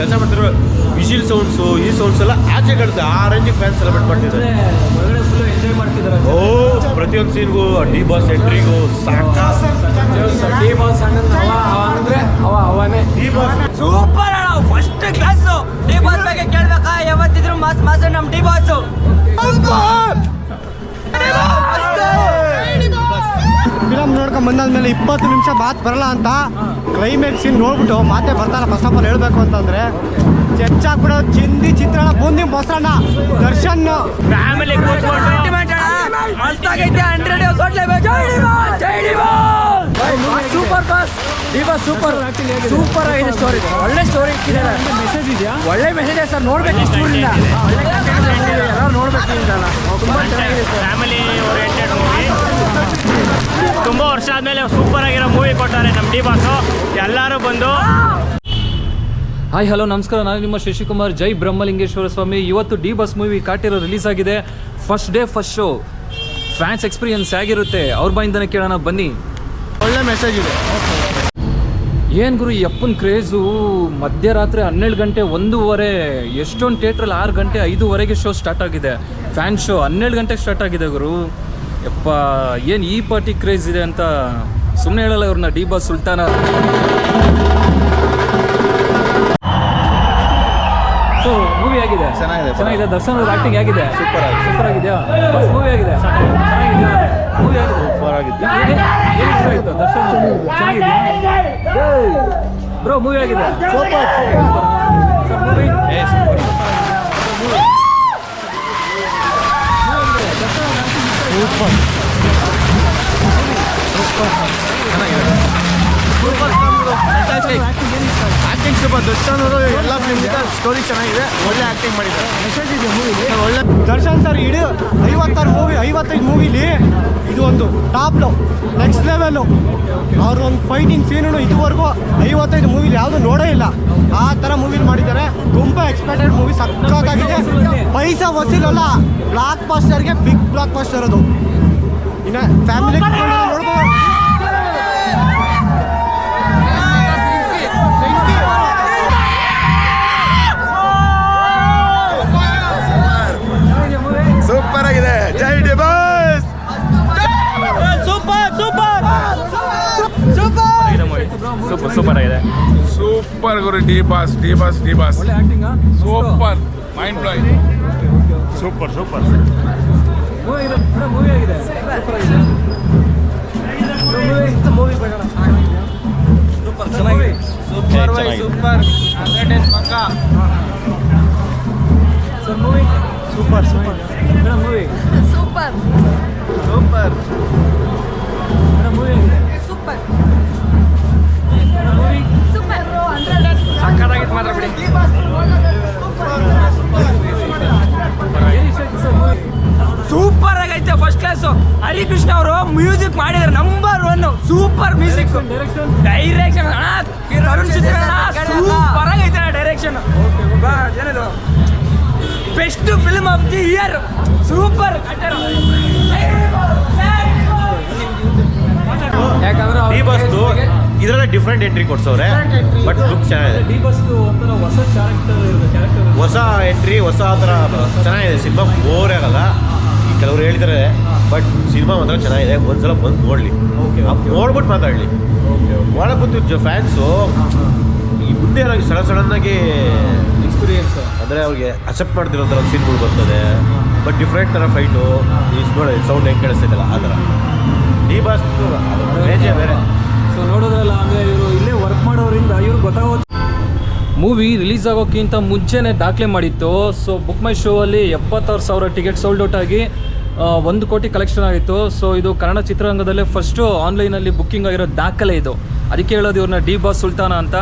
Vigil sounds ಈ sounds ಎಲ್ಲ ಆಚೆ ಕಡ್ದು ಆ ರೇಂಜಿಗೆ ಫ್ಯಾನ್ ಸೆಲೆಬ್ರೇಟ್ ಮಾಡ್ತಿದ್ದಾರೆ. ಫುಲ್ ಎಂಜಾಯ್ ಮಾಡ್ತಿದ್ದಾರೆ ಓ ಪ್ರತಿಯೊಂದು ಸೀನ್ಗೂ ಡಿ ಬಾಸ್ ಎಂಟ್ರಿಗೂ ಸಾಕ ಡಿ ಬಾಸ್ ಅಂದ್ರೆ ಅವ ಡಿ ಬಾಸ್ ಸೂಪರ್ ಅಣ್ಣ ಫಸ್ಟ್ ಕ್ಲಾಸ್ ಡಿ ಬಾಸ್ ಬಗ್ಗೆ ಕೇಳ್ಬೇಕಾ? ಯಾವತ್ತಿದ್ರು ಮಾಸ್ ಮಾಸ್ ನಮ್ಮ ಡಿ ಬಾಸ್ ಫಿಲಮ್ ನೋಡ್ಕೊಂಡ್ ಬಂದಾದ್ಮೇಲೆ ಇಪ್ಪತ್ತು ನಿಮಿಷ ಬಾತ್ ಬರಲ್ಲ ಅಂತ. ಕ್ಲೈಮ್ಯಾಕ್ಸ್ ಸೀನ್ ನೋಡ್ಬಿಟ್ಟು ಮಾತೇ ಬರ್ತಾರ ಫಸ್ಟ್ ಆಫ್ ಆಲ್ ಹೇಳ್ಬೇಕು ಅಂತಂದ್ರೆ ಕೂಡ ಚಿಂದಿ ಚಿತ್ರಣ ಬೂಂದಿ ಮೊಸರನ್ನ Darshan. Family super boss boss super super ಆಗಿದೆ ಸ್ಟೋರಿ ಒಳ್ಳೆ ಸ್ಟೋರಿ ಇಟ್ಟಿದ್ದಾರೆ ಮೆಸೇಜ್ ಇದೆಯಾ? ಒಳ್ಳೆ ಮೆಸೇಜ್ ಸರ್ ನೋಡ್ಬೇಕು ಸ್ಟೂಡಿಂದ ಎಲ್ಲರೂ ನೋಡ್ಬೇಕು ಇದನ್ನ ತುಂಬಾ ಚೆನ್ನಾಗಿದೆ ಸರ್ ಫ್ಯಾಮಿಲಿ ಓರಿಯೆಂಟೆಡ್ ಮೂವಿ ತುಂಬ ಸೂಪರ್ ಆಗಿರೋ ಮೂವಿ ಕೊಟ್ಟಾರೆ ನಮ್ಮ ಡಿ ಬಾಸು ಎಲ್ಲರೂ ಬಂದು ಹಾಯ್ ಹಲೋ ನಮಸ್ಕಾರ. ನಾನು ನಿಮ್ಮ ಶಶಿಕುಮಾರ್. ಜೈ ಬ್ರಹ್ಮಲಿಂಗೇಶ್ವರ ಸ್ವಾಮಿ. ಇವತ್ತು ಡಿ ಬಸ್ ಮೂವಿ ಕಾಟಿರೋ ರಿಲೀಸ್ ಆಗಿದೆ. First day first show fans experience ಆಗಿರುತ್ತೆ ಅವ್ರ ಬಾಯಿಂದನೇ ಕೇಳೋಣ. ಬನ್ನಿ. ಒಳ್ಳೆ ಮೆಸೇಜ್ ಇದೆ. ಏನು ಗುರು ಈ ಅಪ್ಪನ ಕ್ರೇಜು ಮಧ್ಯರಾತ್ರಿ ಹನ್ನೆರಡು ಗಂಟೆ ಒಂದೂವರೆ ಎಷ್ಟೊಂದು ಥಿಯೇಟ್ರಲ್ಲಿ ಆರು ಗಂಟೆ ಐದೂವರೆಗೆ ಶೋ ಸ್ಟಾರ್ಟ್ ಆಗಿದೆ. ಫ್ಯಾನ್ ಶೋ ಹನ್ನೆರಡು ಗಂಟೆಗೆ ಸ್ಟಾರ್ಟ್ ಆಗಿದೆ ಗುರು. ಯಪ್ಪ ಏನು ಈ ಪಾರ್ಟಿ ಕ್ರೇಜ್ ಇದೆ ಅಂತ ಸುಮ್ಮನೆ ಹೇಳಲ್ಲ ಅವ್ರನ್ನ ಡಿ ಬಾಸ್ ಸುಲ್ತಾನ. ಸೊ ಮೂವಿ ಆಗಿದೆ ಚೆನ್ನಾಗಿದೆ. ಚೆನ್ನಾಗಿದೆ? ದರ್ಶನ್ ಅವ್ರ ಆಕ್ಟಿಂಗ್ ಆಗಿದೆ ಸೂಪರ್ ಆಗಿದೆ. ಸೂಪರ್ ಆಗಿದೆಯಾ? ಮೂವಿ ಆಗಿದೆ ಚೆನ್ನಾಗಿದೆ ಮೂವಿ ಆಗಿದೆ ಸೂಪರ್ ಆಗಿದೆ ಏನ್ ಇಷ್ಟ ಆಯ್ತು ದರ್ಶನ್ ಚೆನ್ನಾಗಿದೆ ಬ್ರೋ ಮೂವಿ ಆಗಿದೆ ಸೂಪರ್ ಸರ್ ಮೂವಿ ಏ ಸೂಪರ್ ದರ್ಶನ್ ಅವರು ಎಲ್ಲ ಫಿಲ್ಮ್ ಸ್ಟೋರಿ ಚೆನ್ನಾಗಿದೆ ಒಳ್ಳೆ ಆಕ್ಟಿಂಗ್ ಮಾಡಿದ್ದಾರೆ ಮೆಸೇಜ್ ಇದೆ ಒಳ್ಳೆ ದರ್ಶನ್ ಸರ್ ಇಡೀ ಐವತ್ತಾರು ಮೂವಿ, ಐವತ್ತೈದು ಮೂವಿಲಿ ಇದು ಒಂದು ಟಾಪ್ ನೆಕ್ಸ್ಟ್ ಲೆವೆಲು ಅವ್ರ ಒಂದು ಫೈಟಿಂಗ್ ಸೀನು ಇದುವರೆಗೂ ಐವತ್ತೈದು ಮೂವಿಲಿ ಯಾವುದು ನೋಡೇ ಇಲ್ಲ. ಆ ಥರ ಮೂವಿಲಿ ಮಾಡಿದ್ದಾರೆ. ತುಂಬ ಎಕ್ಸ್ಪೆಕ್ಟೆಡ್ ಮೂವಿ ಸಕ್ಕತ್ತಾಗಿದೆ ಪೈಸಾ ವಸೂಲಲ್ಲ. ಬ್ಲಾಕ್ ಪಾಸ್ಟರ್ಗೆ ಬಿಗ್ ಬ್ಲಾಕ್ ಪಾಸ್ಟರ್ ಅದು. ಇನ್ನು ಫ್ಯಾಮಿಲಿ ನೋಡ್ಬೋದು. ಸೂಪರ್ ಗುರು D boss D boss D boss ಒಳ್ಳೆ acting super mind blowing super super movie ಇದೆ ಮೂವಿ ಆಗಿದೆ. ಸೂಪರ್ ಆಗಿದೆ. ಮೂವಿ ಸೂಪರ್ ಚೆನ್ನಾಗಿದೆ. Super super sir movie super super madam movie super super madam movie ಆಗಿದೆ super Harikrishna ಅವರು music ಮಾಡಿದ್ರು number one super music. Direction direction Arun super ಆಗೈತೆ direction ಏನದು? Best film of the year super ಯಾಕಂದ್ರೆ ಈ ಬಸ್ದು ಇದರಲ್ಲೇ ಡಿಫ್ರೆಂಟ್ ಎಂಟ್ರಿ ಕೊಡ್ಸವ್ರೆ. ಬಟ್ ಲುಕ್ ಚೆನ್ನಾಗಿದೆ. ಡಿ ಬಸ್ ಒಂಥರ ಹೊಸ ಕ್ಯಾರೆಕ್ಟರ್ ಹೊಸ ಎಂಟ್ರಿ ಹೊಸ ಥರ ಚೆನ್ನಾಗಿದೆ. ಸಿನಿಮಾ ಬೋರ್ ಆಗಲ್ಲ. ಕೆಲವ್ರು ಹೇಳಿದ್ದಾರೆ ಬಟ್ ಸಿನಿಮಾ ಮಾತ್ರ ಚೆನ್ನಾಗಿದೆ. ಒಂದ್ಸಲ ಬಂದು ನೋಡಲಿ. ನೋಡ್ಬಿಟ್ಟು ಮಾತಾಡಲಿ. ಒಳಗೆ ಕೂತು ಫ್ಯಾನ್ಸು ಈ ಮುಂದೆ ಏನಾಗಿ ಸಡನ್ ಸಡನ್ನಾಗಿ ಎಕ್ಸ್ಪೀರಿಯನ್ಸ್ ಅಂದರೆ ಅವ್ರಿಗೆ ಅಕ್ಸೆಪ್ಟ್ ಮಾಡ್ತಿರೋ ಥರ ಸೀನ್ಗಳು ಬರ್ತದೆ. ಬಟ್ ಡಿಫ್ರೆಂಟ್ ಥರ ಫೈಟು ಈ ನೋಡಿ ಸೌಂಡ್ ಹೆಂಗೆ ಕೇಳಿಸ್ತೈತಲ್ಲ ಆ ಥರ. ಡಿ ಬಾಸ್ ರೇಂಜೇ ಬೇರೆ. ಸೊ ನೋಡೋದ್ರಲ್ಲ ಅಂದರೆ ಇವರು ಇಲ್ಲೇ ವರ್ಕ್ ಮಾಡೋರಿಂದ ಇವ್ರು ಗೊತ್ತಾಗೋದು ಮೂವಿ ರಿಲೀಸ್ ಆಗೋಕ್ಕಿಂತ ಮುಂಚೆನೇ ದಾಖಲೆ ಮಾಡಿತ್ತು. ಸೊ ಬುಕ್ ಮೈ ಶೋ ಅಲ್ಲಿ ಎಪ್ಪತ್ತಾರು ಸಾವಿರ ಟಿಕೆಟ್ ಸೋಲ್ಡ್ ಔಟ್ ಆಗಿ ಒಂದು ಕೋಟಿ ಕಲೆಕ್ಷನ್ ಆಗಿತ್ತು. ಸೊ ಇದು ಕನ್ನಡ ಚಿತ್ರರಂಗದಲ್ಲೇ ಫಸ್ಟು ಆನ್ಲೈನಲ್ಲಿ ಬುಕ್ಕಿಂಗ್ ಆಗಿರೋ ದಾಖಲೆ ಇದು. ಅದಕ್ಕೆ ಹೇಳೋದು ಇವ್ರನ್ನ ಡಿ ಬಾಸ್ ಸುಲ್ತಾನ ಅಂತ.